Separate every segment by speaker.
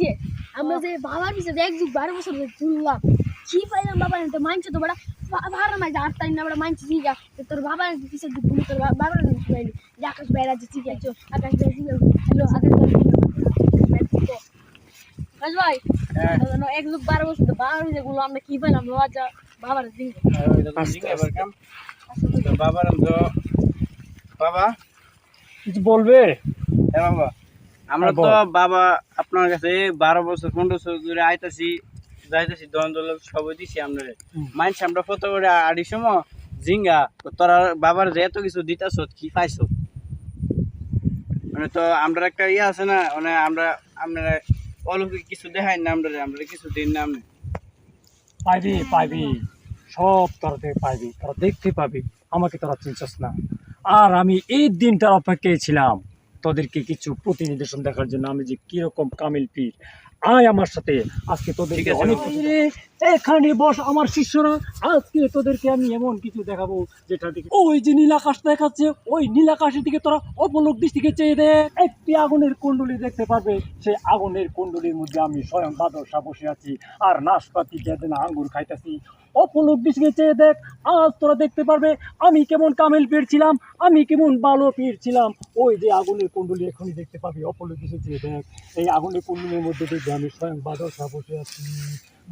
Speaker 1: যে আমরা যে বাবার পিছে এক যুগ বারো বছর ধরে ঘুরলাম কি পাইলাম বাবা তো মানছে তো বড়া ভাড়া মাঝে আট তারিখ না বড়া মানছে ঠিক আছে তোর বাবা পিছে ঘুরে তোর বাবার পাইলি যে আকাশ বাইরে আছে ঠিক আছে আকাশ বাইরে ঠিক আছে আকাশ ভাই
Speaker 2: হ্যাঁ
Speaker 1: এক যুগ বারো বছর ধরে বাবার পিছে গুলো আমরা কি পাইলাম বাবার দিন
Speaker 2: তো তো বাবার বাবা
Speaker 3: কিছু বলবে
Speaker 2: হ্যাঁ বাবা আমরা তো বাবা আপনার কাছে বারো বছর পনেরো বছর ধরে আইতাছি যাইতাছি দন দল সবই দিছি আমরা। মানছি আমরা কত করে আড়ি সময় জিঙ্গা তোরা বাবার যে এত কিছু দিতাছ কি পাইছ? মানে তো আমরা একটা ইয়ে আছে না মানে আমরা আমরা অলৌকিক কিছু দেখাই না আমরা আমরা কিছু দিন না
Speaker 3: পাইবি পাইবি সব তোরা থেকে পাইবি তোরা দেখতে পাবি আমাকে তোরা চিনছস না। আর আমি এই দিনটার অপেক্ষায় ছিলাম। তোদেরকে কিছু প্রতিনিদর্শন দেখার জন্য আমি যে কীরকম কামিল পীর। আয় আমার সাথে আজকে তোদেরকে অনেক এখানে বস আমার শিষ্যরা আজকে তোদেরকে আমি এমন কিছু দেখাবো যেটা দিকে ওই যে নীল আকাশ দেখাচ্ছে ওই নীল আকাশের দিকে তোরা অপলোক দৃষ্টিকে চেয়ে দে। একটি আগুনের কুণ্ডলি দেখতে পারবে। সেই আগুনের কুণ্ডলীর মধ্যে আমি স্বয়ং বাদশা বসে আছি আর নাশপাতি বেদনা আঙ্গুর খাইতেছি। অপলোক দৃষ্টিকে চেয়ে দেখ আজ তোরা দেখতে পারবে আমি কেমন কামেল পীর ছিলাম আমি কেমন ভালো পীর ছিলাম। ওই যে আগুনের কুণ্ডলী এখনই দেখতে পাবি। অপলোক যে দেখ এই আগুনের কুণ্ডলীর মধ্যে দেখবে আমি স্বয়ং বাদশা বসে আছি।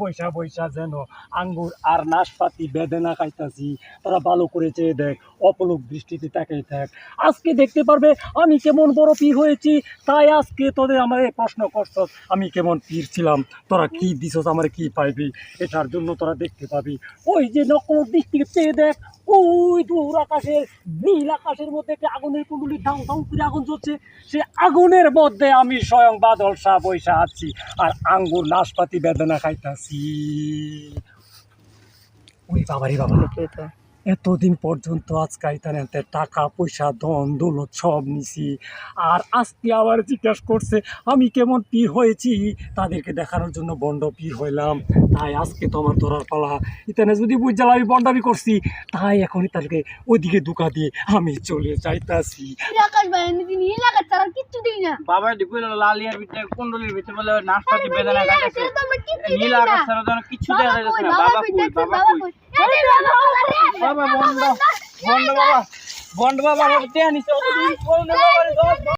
Speaker 3: বৈশা বৈশা যেন আঙ্গুর আর নাশপাতি বেদনা খাইতাছি। তারা ভালো করে চেয়ে দেখ, অপলোক দৃষ্টিতে তাকাই থাক। আজকে দেখতে পারবে, আমি কেমন বড় পীর হয়েছি, তাই আজকে তোদের আমার এই প্রশ্ন করছ আমি কেমন পীর ছিলাম, তোরা কি দিছস আমার কি পাইবি? এটার জন্য তোরা দেখতে পাবি। ওই যে নকল দৃষ্টিকে চেয়ে দেখ, ওই দূর আকাশের, নীল আকাশের মধ্যে একটা আগুনের কুণ্ডলি ধাউ ধাউ করে আগুন জ্বলছে। সে আগুনের মধ্যে আমি স্বয়ং বাদল শাহ বৈশা আছি, আর আঙ্গুর, নাশপাতি বেদনা খাইতাছি। ওই বাবারি বাবা এতদিন পর্যন্ত আজকে ইতানেতে টাকা পয়সা ধন দৌলত সব নিছি। আর আজকে আবার জিজ্ঞাসা করছে আমি কেমন পীর হয়েছি? তাদেরকে দেখানোর জন্য বন্ড পীর হইলাম। তাই আজকে তো আমার ধরার পালা। ইতানে যদি বুঝাল আমি বন্ডামি করছি তাই এখন তাদেরকে ওইদিকে দুকা দিয়ে আমি চলে যাইতাছি।
Speaker 2: বাবা লালিয়ার ভিতরে কুণ্ডলির ভিতরে বলে নাশপাতি বেদনা
Speaker 1: নীল আকাশ ছাড়া তো আমরা কিচ্ছু
Speaker 2: নীল
Speaker 1: দিই না।
Speaker 2: আকাশ ছাড়া তো আর কিচ্ছু
Speaker 1: বাবা
Speaker 2: দেখা যাচ্ছে না
Speaker 1: বাবা কই
Speaker 2: বাবা কই
Speaker 1: বাবা
Speaker 2: বাবা বন্ড বন্ড বাবা বন্ড বাবা।